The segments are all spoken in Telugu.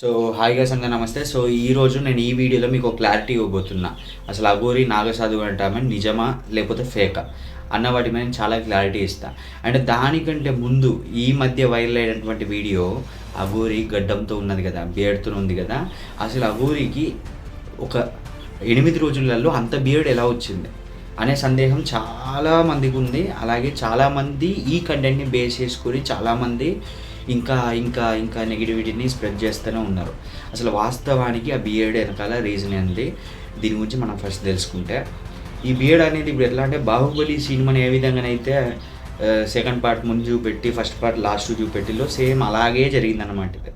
సో హాయ్ గైస్ అందరూ నమస్తే. సో ఈ రోజు నేను ఈ వీడియోలో మీకు క్లారిటీ ఇవ్వబోతున్నా. అసలు అఘోరి నాగసాధు అంటామే నిజమా లేకపోతే ఫేకా అన్న వాటి మీద చాలా క్లారిటీ ఇస్తా. అంటే దానికంటే ముందు ఈ మధ్య వైరల్ అయినటువంటి వీడియో అఘోరి గడ్డంతో ఉన్నది కదా బియర్డ్తో ఉంది కదా. అసలు అఘోరికి ఒక ఎనిమిది రోజులలో అంత బియర్డ్ ఎలా వచ్చింది అనే సందేహం చాలా మందికి ఉంది. అలాగే చాలామంది ఈ కంటెంట్ని బేస్ చేసుకొని చాలామంది ఇంకా ఇంకా ఇంకా నెగిటివిటీని స్ప్రెడ్ చేస్తూనే ఉన్నారు. అసలు వాస్తవానికి ఆ బిఎడ్ వెనకాల రీజన్ ఏంది? దీని గురించి మనం ఫస్ట్ తెలుసుకుంటే ఈ బిఎడ్ అనేది ఇప్పుడు ఎట్లా అంటే బాహుబలి సినిమాని ఏ విధంగానైతే సెకండ్ పార్ట్ ముందు చూపెట్టి ఫస్ట్ పార్ట్ లాస్ట్ చూపెట్టిలో సేమ్ అలాగే జరిగిందన్నమాట ఇది.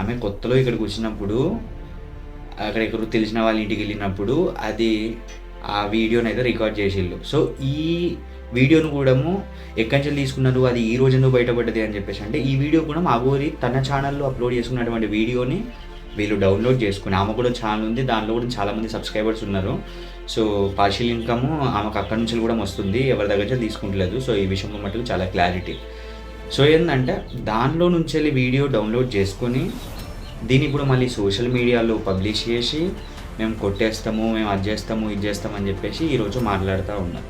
ఆమె కొత్తలో ఇక్కడికి వచ్చినప్పుడు అక్కడ ఎక్కడో తెలిసిన వాళ్ళ ఇంటికి వెళ్ళినప్పుడు అది ఆ వీడియోని అయితే రికార్డ్ చేసిళ్ళు. సో ఈ వీడియోను కూడా ఎక్కడి నుంచి తీసుకున్నారు అది ఈ రోజు ఎందుకు బయటపడ్డది అని చెప్పేసి. అంటే ఈ వీడియో కూడా మా ఊరి తన ఛానల్లో అప్లోడ్ చేసుకున్నటువంటి వీడియోని వీళ్ళు డౌన్లోడ్ చేసుకుని ఆమె కూడా ఛానల్ ఉంది దానిలో కూడా చాలామంది సబ్స్క్రైబర్స్ ఉన్నారు. సో పార్షియల్ ఇన్కమ్ ఆమెకు అక్కడి నుంచి కూడా వస్తుంది ఎవరి దగ్గర నుంచి తీసుకుంటలేదు. సో ఈ విషయంలో మటుకు చాలా క్లారిటీ. సో ఏంటంటే దానిలో నుంచి వెళ్ళి వీడియో డౌన్లోడ్ చేసుకొని దీన్ని ఇప్పుడు మళ్ళీ సోషల్ మీడియాలో పబ్లిష్ చేసి మేము కొట్టేస్తాము మేము అది చేస్తాము ఇది చేస్తామని అని చెప్పేసి ఈరోజు మాట్లాడుతూ ఉన్నాం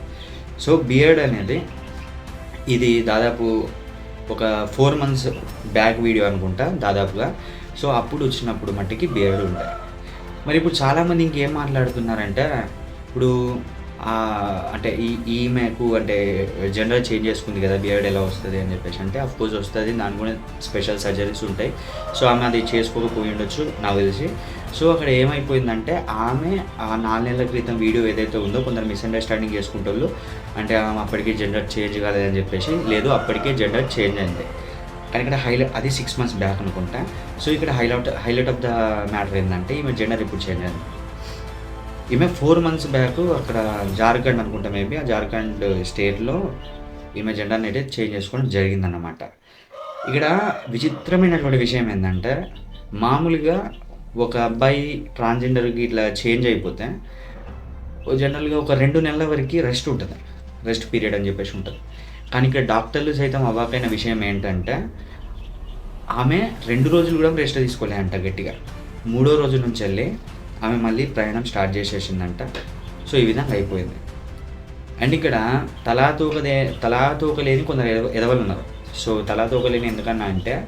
సో బియర్డ్ అనేది ఇది దాదాపు ఒక ఫోర్ మంత్స్ బ్యాక్ వీడియో అనుకుంటా దాదాపుగా. సో అప్పుడు వచ్చినప్పుడు మట్టికి బియర్డ్ ఉంటాయి. మరి ఇప్పుడు చాలామంది ఇంకేం మాట్లాడుతున్నారంటే ఇప్పుడు అంటే ఈ ఈమెకు అంటే జనరల్ చేంజ్ చేసుకుంది కదా బియర్డ్ ఎలా వస్తుంది అని చెప్పేసి. అంటే అఫ్ కోర్స్ వస్తుంది దాని కూడా స్పెషల్ సర్జరీస్ ఉంటాయి. సో ఆమె అది చేసుకోకపోయి ఉండొచ్చు నాకు తెలిసి. సో అక్కడ ఏమైపోయిందంటే ఆమె ఆ నాలుగు నెలల క్రితం వీడియో ఏదైతే ఉందో కొందరు మిస్అండర్స్టాండింగ్ చేసుకుంటారు అంటే ఆమె అప్పటికే జెండర్ చేంజ్ కాలేదని చెప్పేసి లేదు అప్పటికే జెండర్ చేంజ్ అయింది. కానీ ఇక్కడ హైలైట్ అది సిక్స్ మంత్స్ బ్యాక్ అనుకుంటా. సో ఇక్కడ highlight highlight of the matter ఏంటంటే ఈమె జెండర్ ఇప్పుడు చేంజ్ అయింది. ఈమె ఫోర్ మంత్స్ బ్యాక్ అక్కడ జార్ఖండ్ అనుకుంటా మేబీ ఆ జార్ఖండ్ స్టేట్లో ఈమె జెండర్ని అయితే చేంజ్ చేసుకోవడం జరిగిందన్నమాట. ఇక్కడ విచిత్రమైనటువంటి విషయం ఏంటంటే మామూలుగా ఒక అబ్బాయి ట్రాన్స్జెండర్కి ఇట్లా చేంజ్ అయిపోతే జనరల్గా ఒక రెండు నెలల వరకు రెస్ట్ ఉంటుంది. రెస్ట్ పీరియడ్ అని చెప్పేసి ఉంటుంది. కానీ ఇక్కడ డాక్టర్లు సైతం అవాకైన విషయం ఏంటంటే ఆమె రెండు రోజులు కూడా రెస్ట్ తీసుకోలే అంట గట్టిగా. మూడో రోజు నుంచి వెళ్ళి ఆమె మళ్ళీ ప్రయాణం స్టార్ట్ చేసేసిందంట. సో ఈ విధంగా అయిపోయింది. అండ్ ఇక్కడ తలాతూకదే తలాతూకలేని కొందరు ఎదవలు ఉన్నారు. సో తలాతూకలేని ఎందుకన్నా అంటే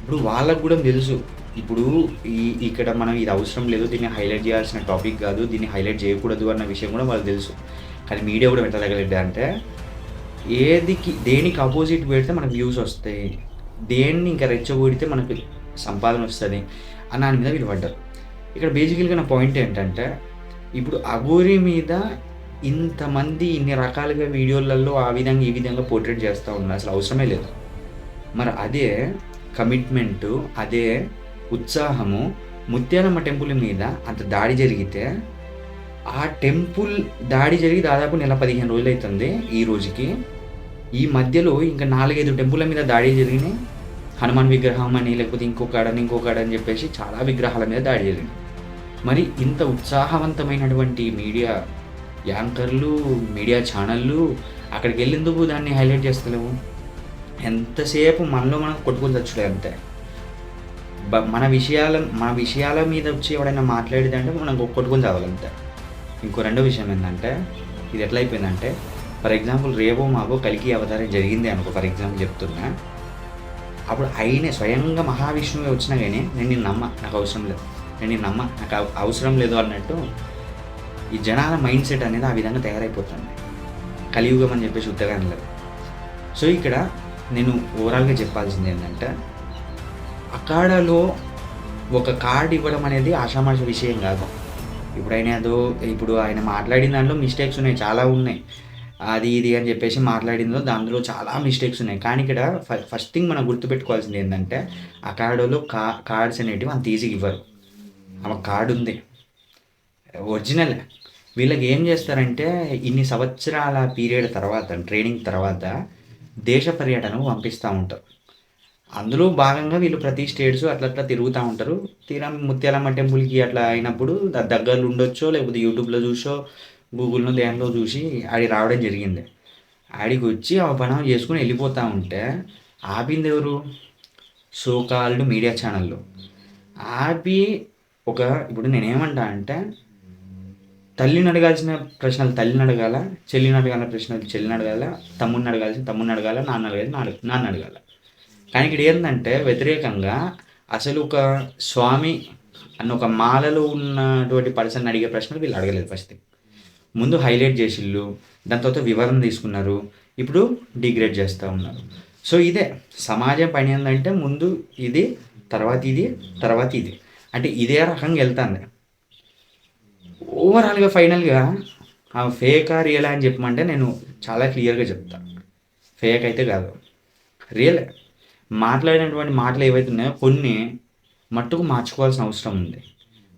ఇప్పుడు వాళ్ళకు కూడా తెలుసు ఇప్పుడు ఈ ఇక్కడ మనం ఇది అవసరం లేదు దీన్ని హైలైట్ చేయాల్సిన టాపిక్ కాదు దీన్ని హైలైట్ చేయకూడదు అన్న విషయం కూడా వాళ్ళకి తెలుసు. కానీ మీడియా కూడా పెట్టదగలేదు అంటే ఏదికి దేనికి అపోజిట్ పెడితే మనకు వ్యూస్ వస్తాయి. దేన్ని ఇంకా రెచ్చగొడితే మనకు సంపాదన వస్తుంది అన్న దాని మీద వీళ్ళు పడ్డారు. ఇక్కడ బేసికల్గా నా పాయింట్ ఏంటంటే ఇప్పుడు అగోరి మీద ఇంతమంది ఇన్ని రకాలుగా వీడియోలలో ఆ విధంగా ఈ విధంగా పోర్ట్రేట్ చేస్తూ ఉన్నారు. అసలు అవసరమే లేదు. మరి అదే కమిట్మెంటు అదే ఉత్సాహము ముత్యాలమ్మ టెంపుల్ మీద అంత దాడి జరిగితే ఆ టెంపుల్ దాడి జరిగి దాదాపు నెల పదిహేను రోజులు అవుతుంది ఈ రోజుకి. ఈ మధ్యలో ఇంకా నాలుగైదు టెంపుల మీద దాడి జరిగినాయి. హనుమాన్ విగ్రహం అని లేకపోతే ఇంకొకడని ఇంకొకడని చెప్పేసి చాలా విగ్రహాల మీద దాడి జరిగింది. మరి ఇంత ఉత్సాహవంతమైనటువంటి మీడియా యాంకర్లు మీడియా ఛానళ్ళు అక్కడికి వెళ్ళేందుకు దాన్ని హైలైట్ చేస్తలేవు? ఎంతసేపు మనలో మనం కొట్టుకుని చచ్చుడే అంతే. మన విషయాల మన విషయాల మీద వచ్చి ఎవడైనా మాట్లాడేదంటే మనం కొట్టుకొని చావాలంతే. ఇంకో రెండో విషయం ఏంటంటే ఇది ఎట్లా అయిపోయిందంటే ఫర్ ఎగ్జాంపుల్ రేవో మావో కలికి అవతారం జరిగింది అనుకో ఫర్ ఎగ్జాంపుల్ చెప్తున్నా. అప్పుడు అయినే స్వయంగా మహావిష్ణువే వచ్చినా కానీ నేను నిన్ను నమ్మ నాకు అవసరం లేదు. నేను నిన్ను నమ్మ నాకు అవసరం లేదు అన్నట్టు ఈ జనాల మైండ్ సెట్ అనేది ఆ విధంగా తయారైపోతుంది. కలియుగం అని చెప్పేసి ఉత్తగా లేదు. సో ఇక్కడ నేను ఓవరాల్గా చెప్పాల్సింది ఏంటంటే అఖాడాలో ఒక కార్డు ఇవ్వడం అనేది ఆషామాష విషయం కాదు. ఇప్పుడు ఆయన ఏదో ఇప్పుడు ఆయన మాట్లాడిన దాంట్లో మిస్టేక్స్ ఉన్నాయి చాలా ఉన్నాయి. అది ఇది అని చెప్పేసి మాట్లాడిందో దాంట్లో చాలా మిస్టేక్స్ ఉన్నాయి. కానీ ఇక్కడ ఫ- ఫస్ట్ థింగ్ మనం గుర్తుపెట్టుకోవాల్సింది ఏంటంటే అఖాడోలో కా కార్డ్స్ అనేటివి అంత ఈజీగా ఇవ్వరు. ఆమె కార్డు ఉంది. ఒరిజినల్ వీళ్ళకి ఏం చేస్తారంటే ఇన్ని సంవత్సరాల పీరియడ్ తర్వాత ట్రైనింగ్ తర్వాత దేశ పర్యటనకు పంపిస్తూ ఉంటారు. అందులో భాగంగా వీళ్ళు ప్రతి స్టేట్స్ అట్లా అట్లా తిరుగుతూ ఉంటారు. తీరా ముత్యాలమ్మ టెంపుల్కి అట్లా అయినప్పుడు దగ్గరలో ఉండొచ్చో లేకపోతే యూట్యూబ్లో చూసో గూగుల్లో దేనిలో చూసి ఆడి రావడం జరిగింది. ఆడికి వచ్చి ఆ చేసుకుని వెళ్ళిపోతూ ఉంటే ఆపింది ఎవరు? సో కాల్డ్ మీడియా ఛానళ్ళు ఆపి ఒక ఇప్పుడు నేనేమంటా అంటే తల్లిని అడగాల్సిన ప్రశ్నలు తల్లిని అడగాల చెల్లిని అడగాల ప్రశ్నలు చెల్లిని అడగాల తమ్ముడిని అడగాల్సిన తమ్ముడిని అడగాల నాన్న అడగాలి నాన్న నాన్న అడగాల కానీ ఇక్కడ ఏంటంటే వ్యతిరేకంగా అసలు ఒక స్వామి అన్న ఒక మాలలో ఉన్నటువంటి పర్సన్ అడిగే ప్రశ్నలు వీళ్ళు అడగలేదు ఫస్ట్ ముందు హైలైట్ చేసిళ్ళు దాని తర్వాత వివరణ తీసుకున్నారు ఇప్పుడు డిగ్రేడ్ చేస్తూ ఉన్నారు. సో ఇదే సమాజం పని ఏంటంటే ముందు ఇది తర్వాత ఇది తర్వాత ఇది. అంటే ఇదే రకంగా వెళ్తుంది. ఓవరాల్గా ఫైనల్గా ఆ ఫేక్ ఆ రియల్ అని చెప్పమంటే నేను చాలా క్లియర్గా చెప్తాను ఫేక్ అయితే కాదు. రియల్ మాట్లాడినటువంటి మాటలు ఏవైతే ఉన్నాయో కొన్ని మట్టుకు మార్చుకోవాల్సిన అవసరం ఉంది.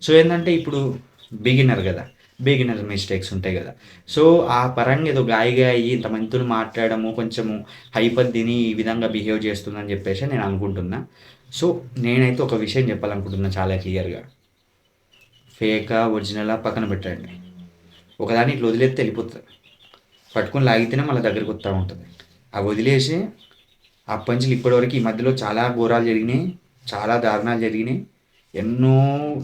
సో ఏంటంటే ఇప్పుడు బిగినర్ కదా. బిగినర్ మిస్టేక్స్ ఉంటాయి కదా. సో ఆ పరంగా ఏదో గాయగా అయ్యి ఇంత మంతులు మాట్లాడము కొంచెము హైపర్ తిని ఈ విధంగా బిహేవ్ చేస్తుందని చెప్పేసి నేను అనుకుంటున్నా. సో నేనైతే ఒక విషయం చెప్పాలనుకుంటున్నా చాలా క్లియర్గా. ఫేకా ఒరిజినలా పక్కన పెట్టండి. ఒకదాన్ని ఇట్లా వదిలేస్తే వెళ్ళిపోతుంది. పట్టుకొని లాగితేనే మళ్ళీ దగ్గరికి వస్తూ ఉంటుంది. అవి వదిలేసి అప్పటి నుంచి ఇప్పటివరకు ఈ మధ్యలో చాలా ఘోరాలు జరిగినాయి చాలా దారుణాలు జరిగినాయి. ఎన్నో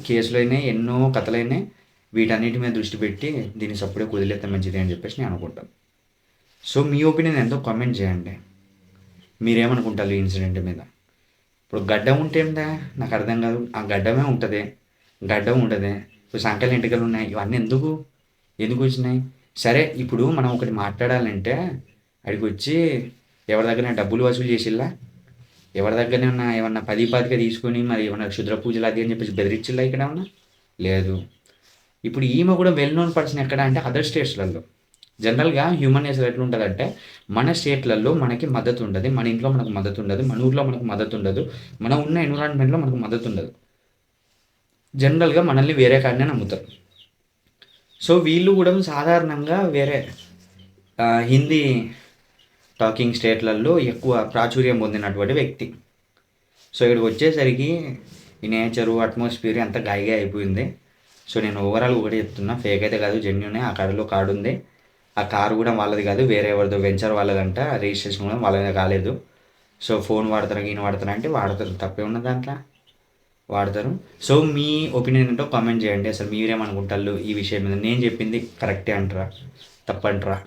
కేసులు అయినాయి ఎన్నో కథలు అయినాయి. వీటన్నిటి మీద దృష్టి పెట్టి దీన్ని సప్పుడే కుదిలేస్తే మంచిది అని చెప్పేసి నేను అనుకుంటాను. సో మీ ఒపీనియన్ ఎంతో కామెంట్ చేయండి. మీరేమనుకుంటారు ఈ ఇన్సిడెంట్ మీద? ఇప్పుడు గడ్డం ఉంటే ఏంటా నాకు అర్థం కాదు. ఆ గడ్డమే ఉంటుంది. గడ్డం ఉంటుంది ఇప్పుడు సంకల ఎంటికలు ఉన్నాయి. ఇవన్నీ ఎందుకు? ఎందుకు వచ్చినాయి? సరే ఇప్పుడు మనం ఒకటి మాట్లాడాలంటే అడిగి వచ్చి ఎవరి దగ్గర డబ్బులు వసూలు చేసిల్లా? ఎవరి దగ్గరనే ఉన్న ఏమన్నా పది పదిగా తీసుకొని మరి ఏమన్నా క్షుద్ర పూజలు అది అని చెప్పేసి బెదిరించిల్లా ఇక్కడ ఉన్నా లేదు. ఇప్పుడు ఈమె కూడా వెల్ నోన్ పర్సన్ ఎక్కడ అంటే అదర్ స్టేట్స్లలో జనరల్గా హ్యూమన్ నేచర్ ఎట్లుంటుందంటే మన స్టేట్లలో మనకి మద్దతు ఉండదు మన ఇంట్లో మనకు మద్దతు ఉండదు. మన ఊర్లో మనకు మద్దతు ఉండదు. మన ఉన్న ఎన్విరాన్మెంట్లో మనకు మద్దతు ఉండదు. జనరల్గా మనల్ని వేరే కాడనే నమ్ముతారు. సో వీళ్ళు కూడా సాధారణంగా వేరే హిందీ టాకింగ్ స్టేట్లలో ఎక్కువ ప్రాచుర్యం పొందినటువంటి వ్యక్తి. సో ఇక్కడికి వచ్చేసరికి ఈ నేచరు అట్మాస్ఫియర్ అంత గాయగా అయిపోయింది. సో నేను ఓవరాల్ ఒకటి చెప్తున్నా ఫేక్ అయితే కాదు జెన్యునే ఆ కారులో కార్డు ఉంది. ఆ కారు కూడా వాళ్ళది కాదు వేరే ఎవరిదో వెంచర్ వాళ్ళదంట. రిజిస్ట్రేషన్ కూడా వాళ్ళదే కాలేదు. సో ఫోన్ వాడతారా ఈయన వాడతారా అంటే వాడతారు తప్పే ఉన్న దాంట్లో. వాడతారు. సో మీ ఒపీనియన్ ఏంటో కామెంట్ చేయండి. అసలు మీరేమనుకుంటారు? ఈ విషయం మీద నేను చెప్పింది కరెక్టే అంటారా? తప్పంటారా?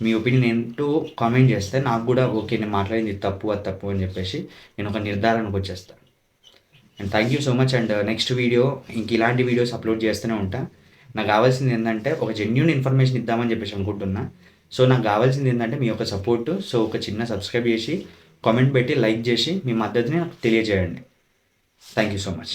మీ ఒపీనియన్ ఏంటో కామెంట్ చేస్తే నాకు కూడా ఓకే నేను మాట్లాడింది తప్పు అది తప్పు అని చెప్పేసి నేను ఒక నిర్ధారణకు వచ్చేస్తాను and thank you so much and next video ఇంక ఇలాంటి వీడియోస్ అప్లోడ్ చేస్తూనే ఉంటా. నాకు కావాల్సింది ఏంటంటే ఒక జెన్యున్ ఇన్ఫర్మేషన్ ఇద్దామని చెప్పేసి అనుకుంటున్నా. సో నాకు కావాల్సింది ఏంటంటే మీ యొక్క సపోర్ట్ సో ఒక చిన్న సబ్స్క్రైబ్ చేసి కామెంట్ పెట్టి లైక్ చేసి మీ మద్దతుని నాకు తెలియజేయండి. Thank you so much